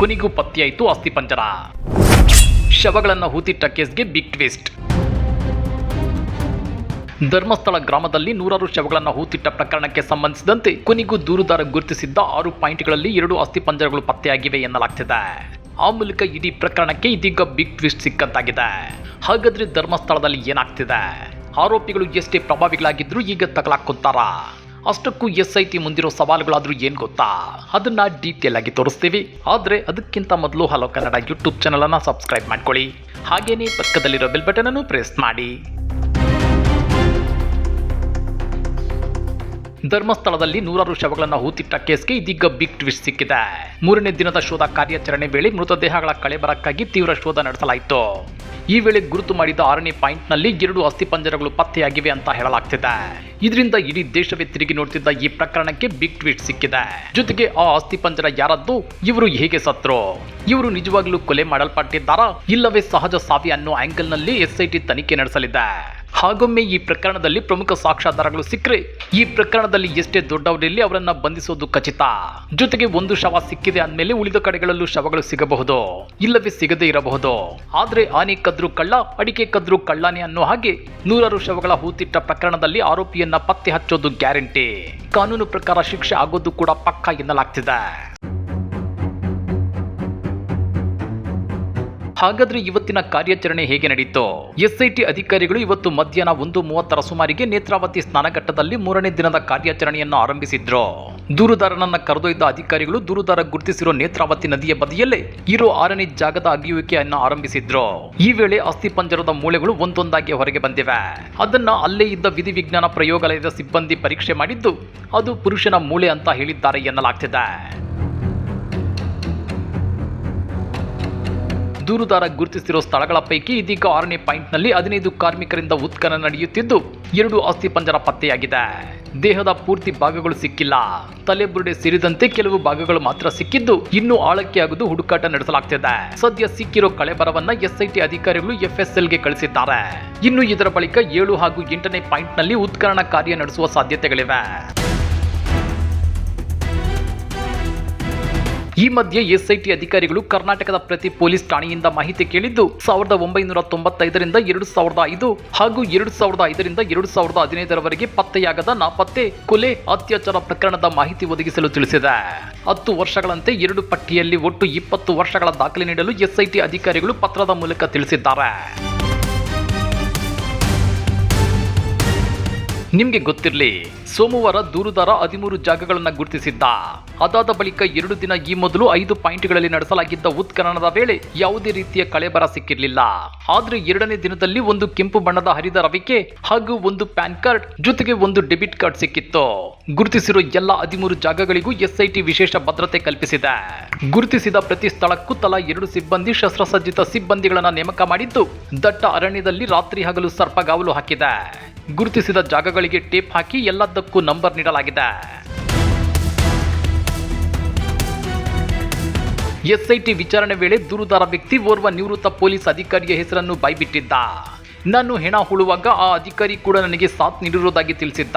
ಕೊನೆಗೂ ಪತ್ತೆಯಾಯಿತು ಅಸ್ಥಿಪಂಜರ ಶವಗಳನ್ನು ಹೂತಿಟ್ಟ ಕೇಸ್ಗೆ ಬಿಗ್ ಟ್ವಿಸ್ಟ್ ಧರ್ಮಸ್ಥಳ ಗ್ರಾಮದಲ್ಲಿ ನೂರಾರು ಶವಗಳನ್ನು ಹೂತಿಟ್ಟ ಪ್ರಕರಣಕ್ಕೆ ಸಂಬಂಧಿಸಿದಂತೆ ಕೊನೆಗೂ ದೂರುದಾರ ಗುರುತಿಸಿದ್ದ ಆರು ಪಾಯಿಂಟ್ಗಳಲ್ಲಿ ಎರಡು ಅಸ್ಥಿಪಂಜರಗಳು ಪತ್ತೆಯಾಗಿವೆ ಎನ್ನಲಾಗ್ತಿದೆ. ಆ ಮೂಲಕ ಇಡೀ ಪ್ರಕರಣಕ್ಕೆ ಇದೀಗ ಬಿಗ್ ಟ್ವಿಸ್ಟ್ ಸಿಕ್ಕಂತಾಗಿದೆ. ಹಾಗಾದ್ರೆ ಧರ್ಮಸ್ಥಳದಲ್ಲಿ ಏನಾಗ್ತಿದೆ? ಆರೋಪಿಗಳು ಎಷ್ಟೇ ಪ್ರಭಾವಿಗಳಾಗಿದ್ರು ಈಗ ತಗಲಾಕೊಂತಾರ ಅಷ್ಟಕ್ಕೂ ಎಸ್ ಐ ಟಿ ಮುಂದಿರೋ ಸವಾಲುಗಳಾದ್ರೂ ಏನು ಗೊತ್ತಾ? ಅದನ್ನ ಡೀಟೇಲ್ ಆಗಿ ತೋರಿಸ್ತೀವಿ. ಆದ್ರೆ ಅದಕ್ಕಿಂತ ಮೊದಲು ಹಲೋ ಕನ್ನಡ ಯೂಟ್ಯೂಬ್ ಚಾನಲನ್ನು ಸಬ್ಸ್ಕ್ರೈಬ್ ಮಾಡ್ಕೊಳ್ಳಿ. ಹಾಗೇನೇ ಪಕ್ಕದಲ್ಲಿರೋ ಬೆಲ್ ಬಟನ್ ಅನ್ನು ಪ್ರೆಸ್ ಮಾಡಿ. ಧರ್ಮಸ್ಥಳದಲ್ಲಿ ನೂರಾರು ಶವಗಳನ್ನು ಹೂತಿಟ್ಟ ಕೇಸ್ಗೆ ಇದೀಗ ಬಿಗ್ ಟ್ವಿಸ್ಟ್ ಸಿಕ್ಕಿದೆ. ಮೂರನೇ ದಿನದ ಶೋಧ ಕಾರ್ಯಾಚರಣೆ ವೇಳೆ ಮೃತದೇಹಗಳ ಕಳೆಬರಕ್ಕಾಗಿ ತೀವ್ರ ಶೋಧ ನಡೆಸಲಾಯಿತು. ಈ ವೇಳೆ ಗುರುತು ಮಾಡಿದ ಆರನೇ ಪಾಯಿಂಟ್ನಲ್ಲಿ ಎರಡು ಅಸ್ಥಿಪಂಜರಗಳು ಪತ್ತೆಯಾಗಿವೆ ಅಂತ ಹೇಳಲಾಗ್ತಿದೆ. ಇದರಿಂದ ಇಡೀ ದೇಶವೇ ತಿರುಗಿ ನೋಡ್ತಿದ್ದ ಈ ಪ್ರಕರಣಕ್ಕೆ ಬಿಗ್ ಟ್ವೀಟ್ ಸಿಕ್ಕಿದೆ. ಜೊತೆಗೆ ಆ ಅಸ್ಥಿಪಂಜರ ಯಾರದ್ದು? ಇವರು ಹೇಗೆ ಸತ್ರು? ಇವರು ನಿಜವಾಗ್ಲೂ ಕೊಲೆ ಮಾಡಲ್ಪಟ್ಟಿದ್ದಾರಾ? ಇಲ್ಲವೇ ಸಹಜ ಸಾವಿ ಅನ್ನೋ ಆಂಗಲ್ನಲ್ಲಿ ಎಸ್ಐಟಿ ತನಿಖೆ ನಡೆಸಲಿದೆ. ಹಾಗೊಮ್ಮೆ ಈ ಪ್ರಕರಣದಲ್ಲಿ ಪ್ರಮುಖ ಸಾಕ್ಷ್ಯಾಧಾರಗಳು ಸಿಕ್ಕರೆ ಈ ಪ್ರಕರಣದಲ್ಲಿ ಎಷ್ಟೇ ದೊಡ್ಡವರಿರಲಿ ಅವರನ್ನ ಬಂಧಿಸೋದು ಖಚಿತ. ಜೊತೆಗೆ ಒಂದು ಶವ ಸಿಕ್ಕಿದೆ ಅಂದಮೇಲೆ ಉಳಿದ ಕಡೆಗಳಲ್ಲೂ ಶವಗಳು ಸಿಗಬಹುದು, ಇಲ್ಲವೇ ಸಿಗದೇ ಇರಬಹುದು. ಆದ್ರೆ ಆನೆ ಕದ್ರು ಕಳ್ಳ, ಅಡಿಕೆ ಕದ್ರು ಕಳ್ಳಾನೆ ಅನ್ನೋ ಹಾಗೆ ನೂರಾರು ಶವಗಳ ಹೂತಿಟ್ಟ ಪ್ರಕರಣದಲ್ಲಿ ಆರೋಪಿಯನ್ನ ಪತ್ತೆ ಹಚ್ಚೋದು ಗ್ಯಾರಂಟಿ. ಕಾನೂನು ಪ್ರಕಾರ ಶಿಕ್ಷೆ ಆಗೋದು ಕೂಡ ಪಕ್ಕ ಎನ್ನಲಾಗ್ತಿದೆ. ಹಾಗಾದ್ರೆ ಇವತ್ತಿನ ಕಾರ್ಯಾಚರಣೆ ಹೇಗೆ ನಡೀತು? ಎಸ್ಐಟಿ ಅಧಿಕಾರಿಗಳು ಇವತ್ತು ಮಧ್ಯಾಹ್ನ ಒಂದು ಮೂವತ್ತರ ಸುಮಾರಿಗೆ ನೇತ್ರಾವತಿ ಸ್ನಾನಘಟ್ಟದಲ್ಲಿ ಮೂರನೇ ದಿನದ ಕಾರ್ಯಾಚರಣೆಯನ್ನು ಆರಂಭಿಸಿದ್ರು. ದೂರುದಾರನನ್ನ ಕರೆದೊಯ್ದ ಅಧಿಕಾರಿಗಳು ದೂರುದಾರ ಗುರುತಿಸಿರೋ ನೇತ್ರಾವತಿ ನದಿಯ ಬದಿಯಲ್ಲೇ ಇರೋ ಆರನೇ ಜಾಗದ ಅಗಿಯುವಿಕೆಯನ್ನು ಆರಂಭಿಸಿದ್ರು. ಈ ವೇಳೆ ಅಸ್ಥಿಪಂಜರದ ಮೂಳೆಗಳು ಒಂದೊಂದಾಗಿ ಹೊರಗೆ ಬಂದಿವೆ. ಅದನ್ನ ಅಲ್ಲೇ ಇದ್ದ ವಿಧಿವಿಜ್ಞಾನ ಪ್ರಯೋಗಾಲಯದ ಸಿಬ್ಬಂದಿ ಪರೀಕ್ಷೆ ಮಾಡಿದ್ದು ಅದು ಪುರುಷನ ಮೂಳೆ ಅಂತ ಹೇಳಿದ್ದಾರೆ ಎನ್ನಲಾಗ್ತಿದೆ. ದೂರುದಾರ ಗುರುತಿಸಿರೋ ಸ್ಥಳಗಳ ಪೈಕಿ ಇದೀಗ ಆರನೇ ಪಾಯಿಂಟ್ನಲ್ಲಿ ಹದಿನೈದು ಕಾರ್ಮಿಕರಿಂದ ಉತ್ಖನನ ನಡೆಯುತ್ತಿದ್ದು, ಎರಡು ಅಸ್ಥಿಪಂಜರ ಪತ್ತೆಯಾಗಿದೆ. ದೇಹದ ಪೂರ್ತಿ ಭಾಗಗಳು ಸಿಕ್ಕಿಲ್ಲ. ತಲೆಬುರುಡೆ ಸೇರಿದಂತೆ ಕೆಲವು ಭಾಗಗಳು ಮಾತ್ರ ಸಿಕ್ಕಿದ್ದು, ಇನ್ನು ಆಳಕ್ಕೆ ಆಗದು ಹುಡುಕಾಟ ನಡೆಸಲಾಗ್ತಿದೆ. ಸದ್ಯ ಸಿಕ್ಕಿರೋ ಕಳೆಬರವನ್ನ ಎಸ್ಐಟಿ ಅಧಿಕಾರಿಗಳು ಎಫ್ಎಸ್ಎಲ್ಗೆ ಕಳಿಸಿದ್ದಾರೆ. ಇನ್ನು ಇದರ ಬಳಿಕ ಏಳು ಹಾಗೂ ಎಂಟನೇ ಪಾಯಿಂಟ್ನಲ್ಲಿ ಉತ್ಖನನ ಕಾರ್ಯ ನಡೆಸುವ ಸಾಧ್ಯತೆಗಳಿವೆ. ಈ ಮಧ್ಯೆ ಎಸ್ಐಟಿ ಅಧಿಕಾರಿಗಳು ಕರ್ನಾಟಕದ ಪ್ರತಿ ಪೊಲೀಸ್ ಠಾಣೆಯಿಂದ ಮಾಹಿತಿ ಕೇಳಿದ್ದು, ಸಾವಿರದ ಒಂಬೈನೂರ ತೊಂಬತ್ತೈದರಿಂದ ಎರಡು ಸಾವಿರದ ಐದು ಹಾಗೂ ಎರಡು ಸಾವಿರದ ಐದರಿಂದ ಎರಡು ಸಾವಿರದ ಹದಿನೈದರವರೆಗೆ ಪತ್ತೆಯಾಗದ ನಾಪತ್ತೆ, ಕೊಲೆ, ಅತ್ಯಾಚಾರ ಪ್ರಕರಣದ ಮಾಹಿತಿ ಒದಗಿಸಲು ತಿಳಿಸಿದೆ. ಹತ್ತು ವರ್ಷಗಳಂತೆ ಎರಡು ಪಟ್ಟಿಯಲ್ಲಿ ಒಟ್ಟು ಇಪ್ಪತ್ತು ವರ್ಷಗಳ ದಾಖಲೆ ನೀಡಲು ಎಸ್ಐಟಿ ಅಧಿಕಾರಿಗಳು ಪತ್ರದ ಮೂಲಕ ತಿಳಿಸಿದ್ದಾರೆ. ನಿಮಗೆ ಗೊತ್ತಿರಲಿ, ಸೋಮವಾರ ದೂರುದಾರ ಹದಿಮೂರು ಜಾಗಗಳನ್ನು ಗುರುತಿಸಿದ್ದ. ಅದಾದ ಬಳಿಕ ಎರಡು ದಿನ ಈ ಮೊದಲು ಐದು ಪಾಯಿಂಟ್ಗಳಲ್ಲಿ ನಡೆಸಲಾಗಿದ್ದ ಉತ್ಖನನದ ವೇಳೆ ಯಾವುದೇ ರೀತಿಯ ಕಳೆಬರ ಸಿಕ್ಕಿರಲಿಲ್ಲ. ಆದ್ರೆ ಎರಡನೇ ದಿನದಲ್ಲಿ ಒಂದು ಕೆಂಪು ಬಣ್ಣದ ಹರಿದ ರವಿಕೆ ಹಾಗೂ ಒಂದು ಪ್ಯಾನ್ ಕಾರ್ಡ್ ಜೊತೆಗೆ ಒಂದು ಡೆಬಿಟ್ ಕಾರ್ಡ್ ಸಿಕ್ಕಿತ್ತು. ಗುರುತಿಸಿರುವ ಎಲ್ಲ ಹದಿಮೂರು ಜಾಗಗಳಿಗೂ ಎಸ್ಐಟಿ ವಿಶೇಷ ಭದ್ರತೆ ಕಲ್ಪಿಸಿದೆ. ಗುರುತಿಸಿದ ಪ್ರತಿ ಸ್ಥಳಕ್ಕೂ ತಲಾ ಎರಡು ಸಿಬ್ಬಂದಿ ಶಸ್ತ್ರಸಜ್ಜಿತ ಸಿಬ್ಬಂದಿಗಳನ್ನ ನೇಮಕ ಮಾಡಿದ್ದು, ದಟ್ಟ ಅರಣ್ಯದಲ್ಲಿ ರಾತ್ರಿ ಹಗಲು ಸರ್ಪಗಾವಲು ಹಾಕಿದೆ. ಗುರುತಿಸಿದ ಜಾಗಗಳಿಗೆ ಟೇಪ್ ಹಾಕಿ ಎಲ್ಲದಕ್ಕೂ ನಂಬರ್ ನೀಡಲಾಗಿದೆ. ಎಸ್ಐಟಿ ವಿಚಾರಣೆ ವೇಳೆ ದೂರುದಾರ ವ್ಯಕ್ತಿ ಓರ್ವ ನಿವೃತ್ತ ಪೊಲೀಸ್ ಅಧಿಕಾರಿಯ ಹೆಸರನ್ನು ಬಾಯ್ಬಿಟ್ಟಿದ್ದ. ನಾನು ಹೆಣ ಹುಳುವಾಗ ಆ ಅಧಿಕಾರಿ ಕೂಡ ನನಗೆ ಸಾಥ್ ನೀಡಿರುವುದಾಗಿ ತಿಳಿಸಿದ್ದ.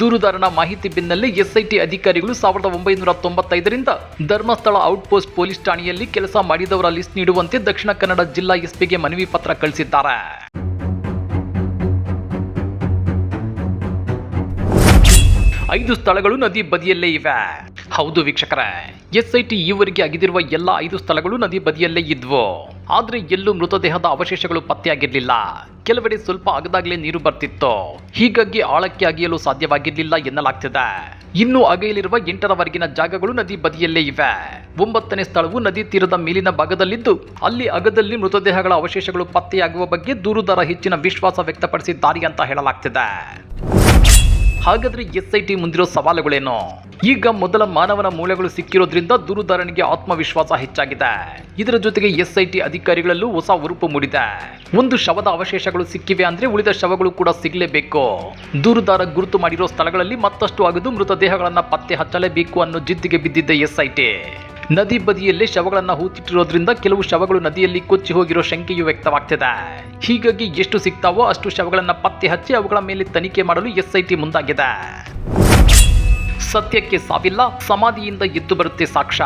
ದೂರುದಾರನ ಮಾಹಿತಿ ಬೆನ್ನಲ್ಲೇ ಎಸ್ಐಟಿ ಅಧಿಕಾರಿಗಳು ಸಾವಿರದ ಒಂಬೈನೂರ ತೊಂಬತ್ತೈದರಿಂದ ಧರ್ಮಸ್ಥಳ ಔಟ್ಪೋಸ್ಟ್ ಪೊಲೀಸ್ ಠಾಣೆಯಲ್ಲಿ ಕೆಲಸ ಮಾಡಿದವರ ಲಿಸ್ಟ್ ನೀಡುವಂತೆ ದಕ್ಷಿಣ ಕನ್ನಡ ಜಿಲ್ಲಾ ಎಸ್ಪಿಗೆ ಮನವಿ ಪತ್ರ ಕಳಿಸಿದ್ದಾರೆ. ಐದು ಸ್ಥಳಗಳು ನದಿ ಬದಿಯಲ್ಲೇ ಇವೆ. ಹೌದು ವೀಕ್ಷಕರೇ ಟಿ ಈವರೆಗೆ ಅಗಿದಿರುವ ಎಲ್ಲ ಐದು ಸ್ಥಳಗಳು ನದಿ ಬದಿಯಲ್ಲೇ ಇದ್ವು. ಆದ್ರೆ ಎಲ್ಲೂ ಮೃತದೇಹದ ಅವಶೇಷಗಳು ಪತ್ತೆಯಾಗಿರ್ಲಿಲ್ಲ. ಕೆಲವೆಡೆ ಸ್ವಲ್ಪ ಅಗದಾಗ್ಲೇ ನೀರು ಬರ್ತಿತ್ತು. ಹೀಗಾಗಿ ಆಳಕ್ಕೆ ಅಗಿಯಲು ಸಾಧ್ಯವಾಗಿರ್ಲಿಲ್ಲ ಎನ್ನಲಾಗ್ತಿದೆ. ಇನ್ನು ಅಗೆಯಲಿರುವ ಎಂಟರವರೆಗಿನ ಜಾಗಗಳು ನದಿ ಬದಿಯಲ್ಲೇ ಇವೆ. ಒಂಬತ್ತನೇ ಸ್ಥಳವು ನದಿ ತೀರದ ಮೇಲಿನ ಭಾಗದಲ್ಲಿದ್ದು, ಅಲ್ಲಿ ಅಗದಲ್ಲಿ ಮೃತದೇಹಗಳ ಅವಶೇಷಗಳು ಪತ್ತೆಯಾಗುವ ಬಗ್ಗೆ ದೂರುದಾರ ಹೆಚ್ಚಿನ ವಿಶ್ವಾಸ ವ್ಯಕ್ತಪಡಿಸಿದ್ದಾರೆ ಅಂತ ಹೇಳಲಾಗ್ತಿದೆ. ಹಾಗಾದ್ರೆ ಎಸ್ ಐ ಟಿ ಮುಂದಿರೋ ಸವಾಲುಗಳೇನು? ಈಗ ಮೊದಲ ಮಾನವನ ಮೂಳೆಗಳು ಸಿಕ್ಕಿರೋದ್ರಿಂದ ದೂರುದಾರನಿಗೆ ಆತ್ಮವಿಶ್ವಾಸ ಹೆಚ್ಚಾಗಿದೆ. ಇದರ ಜೊತೆಗೆ ಎಸ್ ಐ ಟಿ ಅಧಿಕಾರಿಗಳಲ್ಲೂ ಹೊಸ ಉರುಪು ಮೂಡಿದೆ. ಒಂದು ಶವದ ಅವಶೇಷಗಳು ಸಿಕ್ಕಿವೆ ಅಂದ್ರೆ ಉಳಿದ ಶವಗಳು ಕೂಡ ಸಿಗಲೇಬೇಕು. ದೂರುದಾರ ಗುರುತು ಮಾಡಿರೋ ಸ್ಥಳಗಳಲ್ಲಿ ಮತ್ತಷ್ಟು ಅಗದು ಮೃತದೇಹಗಳನ್ನ ಪತ್ತೆ ಹಚ್ಚಲೇಬೇಕು ಅನ್ನೋ ಜಿದ್ದಿಗೆ ಬಿದ್ದಿದ್ದ ಎಸ್ಐಟಿ. ನದಿ ಬದಿಯಲ್ಲೇ ಶವಗಳನ್ನು ಹೂತಿಟ್ಟಿರೋದ್ರಿಂದ ಕೆಲವು ಶವಗಳು ನದಿಯಲ್ಲಿ ಕೊಚ್ಚಿ ಹೋಗಿರೋ ಶಂಕೆಯು ವ್ಯಕ್ತವಾಗ್ತಿದೆ. ಹೀಗಾಗಿ ಎಷ್ಟು ಸಿಗ್ತಾವೋ ಅಷ್ಟು ಶವಗಳನ್ನು ಪತ್ತೆ ಹಚ್ಚಿ ಅವುಗಳ ಮೇಲೆ ತನಿಖೆ ಮಾಡಲು ಎಸ್ಐಟಿ ಮುಂದಾಗಿದೆ. ಸತ್ಯಕ್ಕೆ ಸಾವಿಲ್ಲ, ಸಮಾಧಿಯಿಂದ ಎದ್ದು ಬರುತ್ತೆ ಸಾಕ್ಷ್ಯ.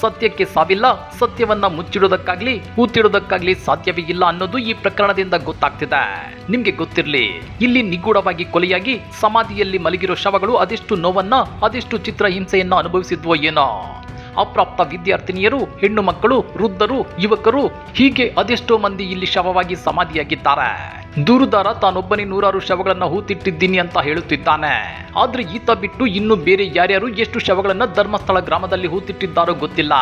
ಸತ್ಯಕ್ಕೆ ಸಾವಿಲ್ಲ, ಸತ್ಯವನ್ನ ಮುಚ್ಚಿಡೋದಕ್ಕಾಗ್ಲಿ ಕೂತಿಡೋದಕ್ಕಾಗ್ಲಿ ಸಾಧ್ಯವೇ ಇಲ್ಲ ಅನ್ನೋದು ಈ ಪ್ರಕರಣದಿಂದ ಗೊತ್ತಾಗ್ತಿದೆ. ನಿಮ್ಗೆ ಗೊತ್ತಿರ್ಲಿ, ಇಲ್ಲಿ ನಿಗೂಢವಾಗಿ ಕೊಲೆಯಾಗಿ ಸಮಾಧಿಯಲ್ಲಿ ಮಲಗಿರೋ ಶವಗಳು ಅದೆಷ್ಟು ನೋವನ್ನ, ಅದೆಷ್ಟು ಚಿತ್ರ ಹಿಂಸೆಯನ್ನ ಅನುಭವಿಸಿದ್ವೋ ಏನೋ. ಅಪ್ರಾಪ್ತ ವಿದ್ಯಾರ್ಥಿನಿಯರು, ಹೆಣ್ಣು ಮಕ್ಕಳು, ವೃದ್ಧರು, ಯುವಕರು ಹೀಗೆ ಅದೆಷ್ಟೋ ಮಂದಿ ಇಲ್ಲಿ ಶವವಾಗಿ ಸಮಾಧಿಯಾಗಿದ್ದಾರೆ. ದೂರುದಾರ ತಾನೊಬ್ಬನೇ ನೂರಾರು ಶವಗಳನ್ನ ಹೂತಿಟ್ಟಿದ್ದೀನಿ ಅಂತ ಹೇಳುತ್ತಿದ್ದಾನೆ. ಆದ್ರೆ ಈತ ಬಿಟ್ಟು ಇನ್ನು ಬೇರೆ ಯಾರ್ಯಾರು ಎಷ್ಟು ಶವಗಳನ್ನ ಧರ್ಮಸ್ಥಳ ಗ್ರಾಮದಲ್ಲಿ ಹೂತಿಟ್ಟಿದ್ದಾರೋ ಗೊತ್ತಿಲ್ಲ.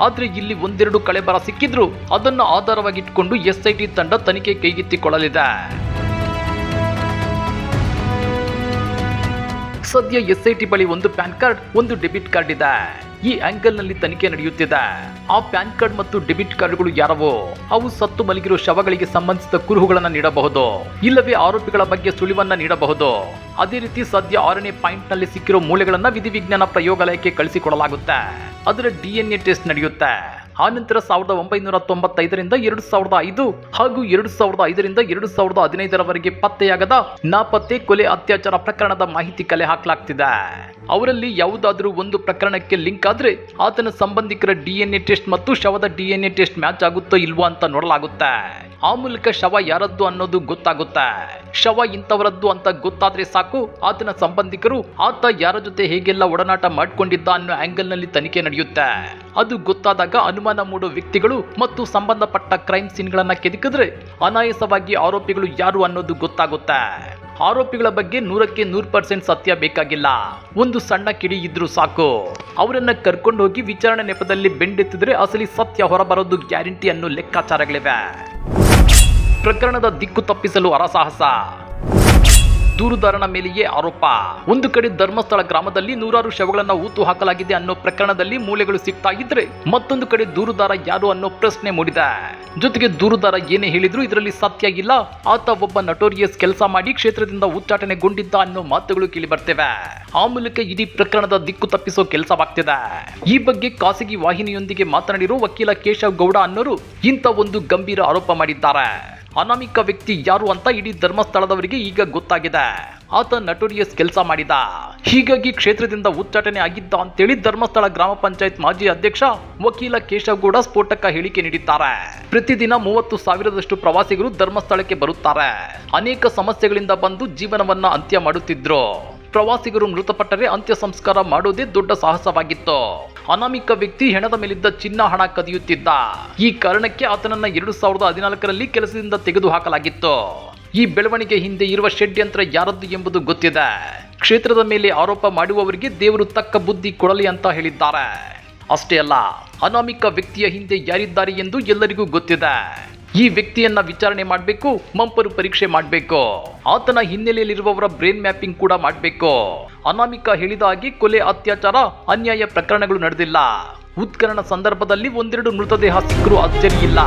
ಆದ್ರೆ ಇಲ್ಲಿ ಒಂದೆರಡು ಕಳೆಬರ ಸಿಕ್ಕಿದ್ರು, ಅದನ್ನು ಆಧಾರವಾಗಿಟ್ಕೊಂಡು ಎಸ್ಐಟಿ ತಂಡ ತನಿಖೆ ಕೈಗೆತ್ತಿಕೊಳ್ಳಲಿದೆ. ಸದ್ಯ ಎಸ್ಐಟಿ ಬಳಿ ಒಂದು ಪ್ಯಾನ್ ಕಾರ್ಡ್, ಒಂದು ಡೆಬಿಟ್ ಕಾರ್ಡ್ ಇದೆ. ಈ ಆಂಗಲ್ನಲ್ಲಿ ತನಿಖೆ ನಡೆಯುತ್ತಿದೆ. ಆ ಪ್ಯಾನ್ ಕಾರ್ಡ್ ಮತ್ತು ಡೆಬಿಟ್ ಕಾರ್ಡ್ಗಳು ಯಾರವೋ, ಅವು ಸತ್ತು ಮಲಗಿರೋ ಶವಗಳಿಗೆ ಸಂಬಂಧಿಸಿದ ಕುರುಹುಗಳನ್ನು ನೀಡಬಹುದು. ಇಲ್ಲವೇ ಆರೋಪಿಗಳ ಬಗ್ಗೆ ಸುಳಿವನ್ನ ನೀಡಬಹುದು. ಅದೇ ರೀತಿ ಸದ್ಯ ಆರನೇ ಪಾಯಿಂಟ್ನಲ್ಲಿ ಸಿಕ್ಕಿರೋ ಮೂಳೆಗಳನ್ನ ವಿಧಿವಿಜ್ಞಾನ ಪ್ರಯೋಗಾಲಯಕ್ಕೆ ಕಳಿಸಿಕೊಡಲಾಗುತ್ತೆ. ಅದರ ಡಿಎನ್ಎ ಟೆಸ್ಟ್ ನಡೆಯುತ್ತೆ. ಆನಂತರ ಸಾವಿರದ ಒಂಬೈನೂರ ತೊಂಬತ್ತೈದರಿಂದ ಎರಡು ಸಾವಿರದ ಐದು ಹಾಗೂ ಎರಡು ಸಾವಿರದ ಐದರಿಂದ ಎರಡು ಸಾವಿರದ ಹದಿನೈದರವರೆಗೆ ಪತ್ತೆಯಾಗದ ನಾಪತ್ತೆ ಕೊಲೆ ಅತ್ಯಾಚಾರ ಪ್ರಕರಣದ ಮಾಹಿತಿ ಕಲೆ ಹಾಕಲಾಗ್ತಿದೆ. ಅವರಲ್ಲಿ ಯಾವುದಾದರೂ ಒಂದು ಪ್ರಕರಣಕ್ಕೆ ಲಿಂಕ್ ಆದ್ರೆ ಆತನ ಸಂಬಂಧಿಕರ ಡಿಎನ್ಎ ಟೆಸ್ಟ್ ಮತ್ತು ಶವದ ಡಿಎನ್ಎ ಟೆಸ್ಟ್ ಮ್ಯಾಚ್ ಆಗುತ್ತೋ ಇಲ್ವೋ ಅಂತ ನೋಡಲಾಗುತ್ತೆ. ಆ ಮೂಲಕ ಶವ ಯಾರದ್ದು ಅನ್ನೋದು ಗೊತ್ತಾಗುತ್ತೆ. ಶವ ಇಂಥವರದ್ದು ಅಂತ ಗೊತ್ತಾದ್ರೆ ಸಾಕು. ಆತನ ಸಂಬಂಧಿಕರು ಆತ ಯಾರ ಜೊತೆ ಹೇಗೆಲ್ಲ ಒಡನಾಟ ಮಾಡಿಕೊಂಡಿದ್ದ ಅನ್ನೋ ಆಂಗಲ್ನಲ್ಲಿ ತನಿಖೆ ನಡೆಯುತ್ತೆ. ಅದು ಗೊತ್ತಾದಾಗ ಅನುಮಾನ ಮೂಡೋ ವ್ಯಕ್ತಿಗಳು ಮತ್ತು ಸಂಬಂಧಪಟ್ಟ ಕ್ರೈಮ್ ಸೀನ್ಗಳನ್ನ ಕೆದಕಿದ್ರೆ ಅನಾಯಾಸವಾಗಿ ಆರೋಪಿಗಳು ಯಾರು ಅನ್ನೋದು ಗೊತ್ತಾಗುತ್ತೆ. ಆರೋಪಿಗಳ ಬಗ್ಗೆ ನೂರಕ್ಕೆ ನೂರು ಪರ್ಸೆಂಟ್ ಸತ್ಯ ಬೇಕಾಗಿಲ್ಲ. ಒಂದು ಸಣ್ಣ ಕಿಡಿ ಇದ್ರೂ ಸಾಕು. ಅವರನ್ನ ಕರ್ಕೊಂಡು ಹೋಗಿ ವಿಚಾರಣೆ ನೆಪದಲ್ಲಿ ಬೆಂಡೆತ್ತಿದ್ರೆ ಅಸಲಿ ಸತ್ಯ ಹೊರಬರೋದು ಗ್ಯಾರಂಟಿ ಅನ್ನೋ ಲೆಕ್ಕಾಚಾರಗಳಿವೆ. ಪ್ರಕರಣದ ದಿಕ್ಕು ತಪ್ಪಿಸಲು ಹರಸಾಹಸ ದೂರುದಾರನ ಮೇಲೆಯೇ ಆರೋಪ. ಒಂದು ಕಡೆ ಧರ್ಮಸ್ಥಳ ಗ್ರಾಮದಲ್ಲಿ ನೂರಾರು ಶವಗಳನ್ನು ಊತು ಹಾಕಲಾಗಿದೆ ಅನ್ನೋ ಪ್ರಕರಣದಲ್ಲಿ ಮೂಲೆಗಳು ಸಿಗ್ತಾ ಇದ್ರೆ ಮತ್ತೊಂದು ಕಡೆ ದೂರುದಾರ ಯಾರು ಅನ್ನೋ ಪ್ರಶ್ನೆ ಮೂಡಿದೆ. ಜೊತೆಗೆ ದೂರುದಾರ ಏನೇ ಹೇಳಿದ್ರು ಇದರಲ್ಲಿ ಸತ್ಯ ಇಲ್ಲ. ಆತ ಒಬ್ಬ ನಟೋರಿಯಸ್ ಕೆಲಸ ಮಾಡಿ ಕ್ಷೇತ್ರದಿಂದ ಉಚ್ಚಾಟನೆಗೊಂಡಿದ್ದ ಅನ್ನೋ ಮಾತುಗಳು ಕೇಳಿ ಬರ್ತೇವೆ. ಆ ಮೂಲಕ ಇಡೀ ಪ್ರಕರಣದ ದಿಕ್ಕು ತಪ್ಪಿಸೋ ಕೆಲಸವಾಗ್ತಿದೆ. ಈ ಬಗ್ಗೆ ಖಾಸಗಿ ವಾಹಿನಿಯೊಂದಿಗೆ ಮಾತನಾಡಿರೋ ವಕೀಲ ಕೇಶವ್ ಗೌಡ ಅನ್ನೋರು ಇಂಥ ಒಂದು ಗಂಭೀರ ಆರೋಪ ಮಾಡಿದ್ದಾರೆ. ಅನಾಮಿಕ ವ್ಯಕ್ತಿ ಯಾರು ಅಂತ ಇಡೀ ಧರ್ಮಸ್ಥಳದವರಿಗೆ ಈಗ ಗೊತ್ತಾಗಿದೆ. ಆತ ನಟೋರಿಯಸ್ ಕೆಲಸ ಮಾಡಿದ. ಹೀಗಾಗಿ ಕ್ಷೇತ್ರದಿಂದ ಉಚ್ಚಾಟನೆ ಆಗಿದ್ದ ಅಂತೇಳಿ ಧರ್ಮಸ್ಥಳ ಗ್ರಾಮ ಪಂಚಾಯತ್ ಮಾಜಿ ಅಧ್ಯಕ್ಷ ವಕೀಲ ಕೇಶವಗೌಡ ಸ್ಫೋಟಕ ಹೇಳಿಕೆ ನೀಡಿದ್ದಾರೆ. ಪ್ರತಿದಿನ ಮೂವತ್ತು ಸಾವಿರದಷ್ಟು ಪ್ರವಾಸಿಗರು ಧರ್ಮಸ್ಥಳಕ್ಕೆ ಬರುತ್ತಾರೆ. ಅನೇಕ ಸಮಸ್ಯೆಗಳಿಂದ ಬಂದು ಜೀವನವನ್ನ ಅಂತ್ಯ ಮಾಡುತ್ತಿದ್ರು. ಪ್ರವಾಸಿಗರು ಮೃತಪಟ್ಟರೆ ಅಂತ್ಯ ಸಂಸ್ಕಾರ ಮಾಡೋದೇ ದೊಡ್ಡ ಸಾಹಸವಾಗಿತ್ತು. ಅನಾಮಿಕ ವ್ಯಕ್ತಿ ಹೆಣದ ಮೇಲಿದ್ದ ಚಿನ್ನ ಹಣ ಕದಿಯುತ್ತಿದ್ದ. ಈ ಕಾರಣಕ್ಕೆ ಆತನನ್ನ ಎರಡು ಸಾವಿರದ ಹದಿನಾಲ್ಕರಲ್ಲಿ ಕೆಲಸದಿಂದ ತೆಗೆದು ಹಾಕಲಾಗಿತ್ತು ಈ ಬೆಳವಣಿಗೆ ಹಿಂದೆ ಇರುವ ಷಡ್ಯಂತ್ರ ಯಾರದ್ದು ಎಂಬುದು ಗೊತ್ತಿದೆ. ಕ್ಷೇತ್ರದ ಮೇಲೆ ಆರೋಪ ಮಾಡುವವರಿಗೆ ದೇವರು ತಕ್ಕ ಬುದ್ಧಿ ಕೊಡಲಿ ಅಂತ ಹೇಳಿದ್ದಾರೆ. ಅಷ್ಟೇ ಅಲ್ಲ, ಅನಾಮಿಕ ವ್ಯಕ್ತಿಯ ಹಿಂದೆ ಯಾರಿದ್ದಾರೆ ಎಂದು ಎಲ್ಲರಿಗೂ ಗೊತ್ತಿದೆ. ಈ ವ್ಯಕ್ತಿಯನ್ನ ವಿಚಾರಣೆ ಮಾಡಬೇಕು, ಮಂಪರು ಪರೀಕ್ಷೆ ಮಾಡಬೇಕು. ಆತನ ಹಿನ್ನೆಲೆಯಲ್ಲಿರುವವರ ಬ್ರೈನ್ ಮ್ಯಾಪಿಂಗ್ ಕೂಡ ಮಾಡಬೇಕು. ಅನಾಮಿಕ ಹೇಳಿದ ಹಾಗೆ ಕೊಲೆ ಅತ್ಯಾಚಾರ, ಅನ್ಯಾಯ ಪ್ರಕರಣಗಳು ನಡೆದಿಲ್ಲ. ಉತ್ಖನನ ಸಂದರ್ಭದಲ್ಲಿ ಒಂದೆರಡು ಮೃತದೇಹ ಸಿಕ್ಕರೂ ಅಚ್ಚರಿ ಇಲ್ಲ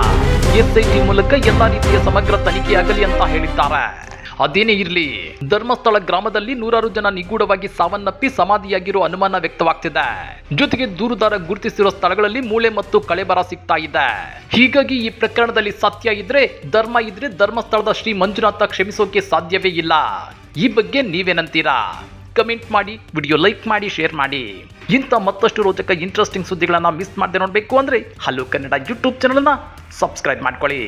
ಎಸ್ಐಟಿ ಮೂಲಕ ಎಲ್ಲಾ ರೀತಿಯ ಸಮಗ್ರ ತನಿಖೆಯಾಗಲಿ ಅಂತ ಹೇಳಿದ್ದಾರೆ. ಅದೇನೇ ಇರಲಿ, ಧರ್ಮಸ್ಥಳ ಗ್ರಾಮದಲ್ಲಿ ನೂರಾರು ಜನ ನಿಗೂಢವಾಗಿ ಸಾವನ್ನಪ್ಪಿ ಸಮಾಧಿಯಾಗಿರೋ ಅನುಮಾನ ವ್ಯಕ್ತವಾಗ್ತಿದೆ. ಜೊತೆಗೆ ದೂರುದಾರ ಗುರುತಿಸಿರೋ ಸ್ಥಳಗಳಲ್ಲಿ ಮೂಳೆ ಮತ್ತು ಕಳೆಬರ ಸಿಗ್ತಾ ಇದೆ. ಹೀಗಾಗಿ ಈ ಪ್ರಕರಣದಲ್ಲಿ ಸತ್ಯ ಇದ್ರೆ, ಧರ್ಮ ಇದ್ರೆ ಧರ್ಮಸ್ಥಳದ ಶ್ರೀ ಮಂಜುನಾಥ ಕ್ಷಮಿಸೋಕೆ ಸಾಧ್ಯವೇ ಇಲ್ಲ. ಈ ಬಗ್ಗೆ ನೀವೇನಂತೀರಾ? ಕಮೆಂಟ್ ಮಾಡಿ ವಿಡಿಯೋ ಲೈಕ್ ಮಾಡಿ ಶೇರ್ ಮಾಡಿ. ಇಂಥ ಮತ್ತಷ್ಟು ರೋಚಕ ಇಂಟ್ರೆಸ್ಟಿಂಗ್ ಸುದ್ದಿಗಳನ್ನು ಮಿಸ್ ಮಾಡದೆ ನೋಡಬೇಕು ಅಂದರೆ ಹಲೋ ಕನ್ನಡ ಯೂಟ್ಯೂಬ್ ಚಾನಲನ್ನು ಸಬ್ಸ್ಕ್ರೈಬ್ ಮಾಡ್ಕೊಳ್ಳಿ.